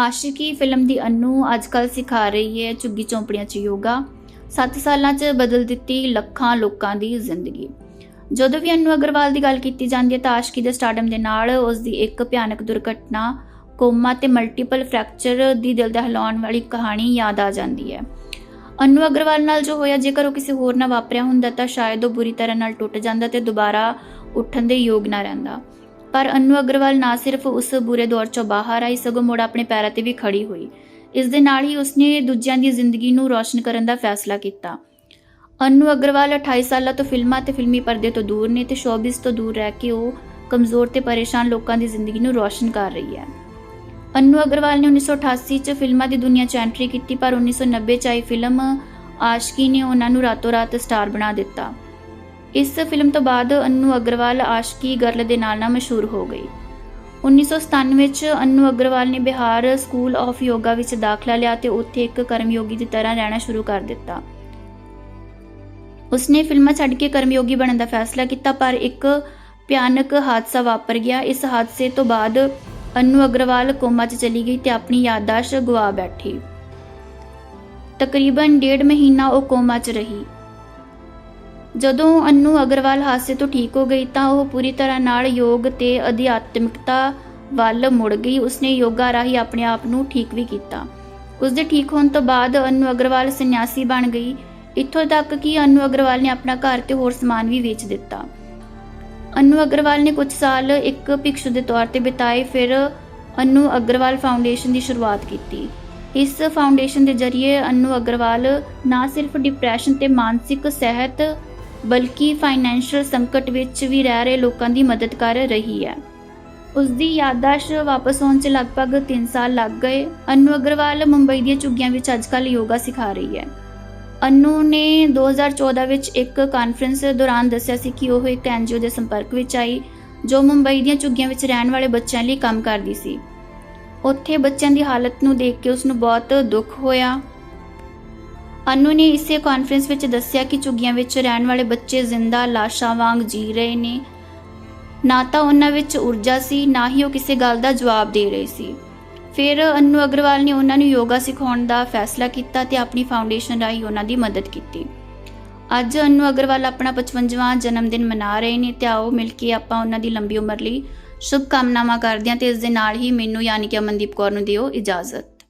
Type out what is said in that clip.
ਆਸ਼ਿਕੀ film ਦੀ ਅਨੂ ਅੱਜਕੱਲ ਸਿਖਾ ਰਹੀ ਹੈ ਝੁੱਗੀ ਚੌਂਪੜੀਆਂ 'ਚ ਯੋਗਾ 7 ਸਾਲਾਂ 'ਚ ਬਦਲ ਦਿੱਤੀ ਲੱਖਾਂ ਲੋਕਾਂ ਦੀ ਜ਼ਿੰਦਗੀ ਜਦੋਂ ਵੀ ਅਨੂ ਅਗਰਵਾਲ ਦੀ ਗੱਲ ਕੀਤੀ ਜਾਂਦੀ ਹੈ ਤਾਂ ਆਸ਼ਕੀ ਦੇ ਸਟਾਰਡਮ ਦੇ ਨਾਲ ਉਸ ਦੀ ਇੱਕ ਭਿਆਨਕ ਦੁਰਘਟਨਾ ਕੋਮਾ ਤੇ ਮਲਟੀਪਲ ਫ੍ਰੈਕਚਰ ਦੀ ਦਿਲ ਦਹਿਲਾਉਣ ਵਾਲੀ ਕਹਾਣੀ ਯਾਦ ਆ ਜਾਂਦੀ ਹੈ ਅਨੂ ਅਗਰਵਾਲ ਨਾਲ ਜੋ ਹੋਇਆ ਜੇਕਰ ਉਹ ਕਿਸੇ ਹੋਰ ਨਾਲ ਵਾਪਰਿਆ ਹੁੰਦਾ ਤਾਂ ਸ਼ਾਇਦ ਉਹ ਬੁਰੀ ਤਰ੍ਹਾਂ ਨਾਲ ਟੁੱਟ ਜਾਂਦਾ ਤੇ ਦੁਬਾਰਾ ਉੱਠਣ ਦੇ ਯੋਗ ਨਾ ਰਹਿੰਦਾ ਪਰ ਅਨੂ ਅਗਰਵਾਲ ਨਾ ਸਿਰਫ ਉਸ ਬੁਰੇ ਦੌਰ ਚੋਂ ਬਾਹਰ ਆਈ, ਸਗੋਂ ਮੁੜ ਆਪਣੇ ਪੈਰਾਂ ਤੇ ਵੀ ਖੜੀ ਹੋਈ। ਇਸ ਦੇ ਨਾਲ ਹੀ ਉਸਨੇ ਦੂਜਿਆਂ ਦੀ ਜ਼ਿੰਦਗੀ ਨੂੰ ਰੌਸ਼ਨ ਕਰਨ ਦਾ ਫੈਸਲਾ ਕੀਤਾ। ਅਨੂ ਅਗਰਵਾਲ 28 ਸਾਲਾਂ ਤੋਂ ਫਿਲਮਾਂ ਤੇ ਫਿਲਮੀ ਪਰਦੇ ਤੋਂ ਦੂਰ ਨੇ ਤੇ ਸ਼ੋਬਿਸ ਤੋਂ ਦੂਰ ਰਹਿ ਕੇ ਉਹ ਕਮਜ਼ੋਰ ਤੇ ਪਰੇਸ਼ਾਨ ਲੋਕਾਂ ਦੀ ਜ਼ਿੰਦਗੀ ਨੂੰ ਰੌਸ਼ਨ ਕਰ ਰਹੀ ਹੈ। ਅਨੂ ਅਗਰਵਾਲ ਨੇ 1988 ਚ ਫਿਲਮਾਂ ਦੀ ਦੁਨੀਆ 'ਚ ਐਂਟਰੀ ਕੀਤੀ, ਪਰ 1990 ਚ ਆਈ ਫਿਲਮ ਆਸ਼ਕੀ ਨੇ ਉਹਨਾਂ ਨੂੰ ਰਾਤੋਂ ਰਾਤ ਸਟਾਰ ਬਣਾ ਦਿੱਤਾ। ਇਸ ਫਿਲਮ ਤੋਂ ਬਾਅਦ ਅੰਨੂ ਅਗਰਵਾਲ ਆਸ਼ਕੀ ਗਰਲ ਦੇ ਨਾਲ ਨਾਲ ਮਸ਼ਹੂਰ ਹੋ ਗਈ। 1997 ਵਿੱਚ ਅੰਨੂ ਅਗਰਵਾਲ ਨੇ ਬਿਹਾਰ ਸਕੂਲ ਆਫ ਯੋਗਾ ਵਿੱਚ ਦਾਖਲਾ ਲਿਆ ਤੇ ਉੱਥੇ ਇੱਕ ਕਰਮਯੋਗੀ ਦੀ ਤਰ੍ਹਾਂ ਰਹਿਣਾ ਸ਼ੁਰੂ ਕਰ ਦਿੱਤਾ। ਉਸਨੇ ਫਿਲਮਾਂ ਛੱਡ ਕੇ ਕਰਮਯੋਗੀ ਬਣਨ ਦਾ ਫੈਸਲਾ ਕੀਤਾ, ਪਰ ਇੱਕ ਭਿਆਨਕ ਹਾਦਸਾ ਵਾਪਰ ਗਿਆ। ਇਸ ਹਾਦਸੇ ਤੋਂ ਬਾਅਦ ਅਨੂ ਅਗਰਵਾਲ ਕੋਮਾ 'ਚ ਚਲੀ ਗਈ ਤੇ ਆਪਣੀ ਯਾਦਦਾਸ਼ਤ ਗਵਾ ਬੈਠੀ। ਤਕਰੀਬਨ ਡੇਢ ਮਹੀਨਾ ਉਹ ਕੋਮਾ 'ਚ ਰਹੀ। ਜਦੋਂ ਅਨੂ ਅਗਰਵਾਲ ਹਾਦਸੇ ਤੋਂ ਠੀਕ ਹੋ ਗਈ ਤਾਂ ਉਹ ਪੂਰੀ ਤਰ੍ਹਾਂ ਨਾਲ ਯੋਗ ਤੇ ਅਧਿਆਤਮਿਕਤਾ ਵੱਲ ਮੁੜ ਗਈ। ਉਸਨੇ ਯੋਗਾ ਰਾਹੀਂ ਆਪਣੇ ਆਪ ਨੂੰ ਠੀਕ ਵੀ ਕੀਤਾ। ਉਸਦੇ ਠੀਕ ਹੋਣ ਤੋਂ ਬਾਅਦ ਅਨੂ ਅਗਰਵਾਲ ਸੰਨਿਆਸੀ ਬਣ ਗਈ। ਇੱਥੋਂ ਤੱਕ ਕਿ ਅਨੂ ਅਗਰਵਾਲ ਨੇ ਆਪਣਾ ਘਰ ਤੇ ਹੋਰ ਸਮਾਨ ਵੀ ਵੇਚ ਦਿੱਤਾ। ਅਨੂ ਅਗਰਵਾਲ ਨੇ ਕੁਝ ਸਾਲ ਇੱਕ ਭਿਕਸ਼ੂ ਦੇ ਤੌਰ ਤੇ ਬਿਤਾਏ, ਫਿਰ ਅਨੂ ਅਗਰਵਾਲ ਫਾਊਂਡੇਸ਼ਨ ਦੀ ਸ਼ੁਰੂਆਤ ਕੀਤੀ। ਇਸ ਫਾਊਂਡੇਸ਼ਨ ਦੇ ਜ਼ਰੀਏ ਅਨੂ ਅਗਰਵਾਲ ਨਾ ਸਿਰਫ ਡਿਪਰੈਸ਼ਨ ਤੇ ਮਾਨਸਿਕ ਸਿਹਤ ਬਲਕਿ ਫਾਈਨੈਂਸ਼ੀਅਲ ਸੰਕਟ ਵਿੱਚ ਵੀ ਰਹਿ ਰਹੇ ਲੋਕਾਂ ਦੀ ਮਦਦ ਕਰ ਰਹੀ ਹੈ। ਉਸ ਦੀ ਯਾਦਦਾਸ਼ਤ ਵਾਪਸ ਆਉਣ 'ਚ ਲਗਭਗ 3 ਸਾਲ ਲੱਗ ਗਏ। ਅਨੂ ਅਗਰਵਾਲ ਮੁੰਬਈ ਦੀਆਂ ਝੁੱਗੀਆਂ ਵਿੱਚ ਅੱਜਕੱਲ ਯੋਗਾ ਸਿਖਾ ਰਹੀ ਹੈ। ਅਨੂ ਨੇ 2014 ਵਿੱਚ ਇੱਕ ਕਾਨਫਰੰਸ ਦੌਰਾਨ ਦੱਸਿਆ ਸੀ ਕਿ ਉਹ ਇੱਕ ਐਨਜੀਓ ਦੇ ਸੰਪਰਕ ਵਿੱਚ ਆਈ, ਜੋ ਮੁੰਬਈ ਦੀਆਂ ਝੁੱਗੀਆਂ ਵਿੱਚ ਰਹਿਣ ਵਾਲੇ ਬੱਚਿਆਂ ਲਈ ਕੰਮ ਕਰਦੀ ਸੀ। ਉੱਥੇ ਬੱਚਿਆਂ ਦੀ ਹਾਲਤ ਨੂੰ ਦੇਖ ਕੇ ਉਸ ਨੂੰ ਬਹੁਤ ਦੁੱਖ ਹੋਇਆ। ਅਨੂ ਨੇ ਇਸੇ ਕਾਨਫਰੰਸ ਵਿੱਚ ਦੱਸਿਆ ਕਿ ਝੁੱਗੀਆਂ ਵਿੱਚ ਰਹਿਣ ਵਾਲੇ ਬੱਚੇ ਜ਼ਿੰਦਾ ਲਾਸ਼ਾਂ ਵਾਂਗ ਜੀ ਰਹੇ ਨੇ। ਨਾ ਤਾਂ ਉਹਨਾਂ ਵਿੱਚ ਊਰਜਾ ਸੀ, ਨਾ ਹੀ ਉਹ ਕਿਸੇ ਗੱਲ ਦਾ ਜਵਾਬ ਦੇ ਰਹੇ ਸੀ। ਫਿਰ ਅਨੂ ਅਗਰਵਾਲ ਨੇ ਉਹਨਾਂ ਨੂੰ ਯੋਗਾ ਸਿਖਾਉਣ ਦਾ ਫੈਸਲਾ ਕੀਤਾ ਤੇ ਆਪਣੀ ਫਾਊਂਡੇਸ਼ਨ ਰਾਹੀਂ ਉਹਨਾਂ ਦੀ ਮਦਦ ਕੀਤੀ। ਅੱਜ ਅਨੂ ਅਗਰਵਾਲ ਆਪਣਾ 55ਵਾਂ ਜਨਮ ਦਿਨ ਮਨਾ ਰਹੇ ਨੇ ਤੇ ਆਓ ਮਿਲ ਕੇ ਆਪਾਂ ਉਹਨਾਂ ਦੀ ਲੰਬੀ ਉਮਰ ਲਈ ਸ਼ੁਭ ਕਾਮਨਾਵਾਂ ਕਰਦੇ ਹਾਂ ਤੇ ਇਸ ਦੇ ਨਾਲ ਹੀ ਮੈਨੂੰ, ਯਾਨੀ ਕਿ ਅਮਨਦੀਪ ਕੌਰ ਨੂੰ ਦਿਓ ਇਜਾਜ਼ਤ।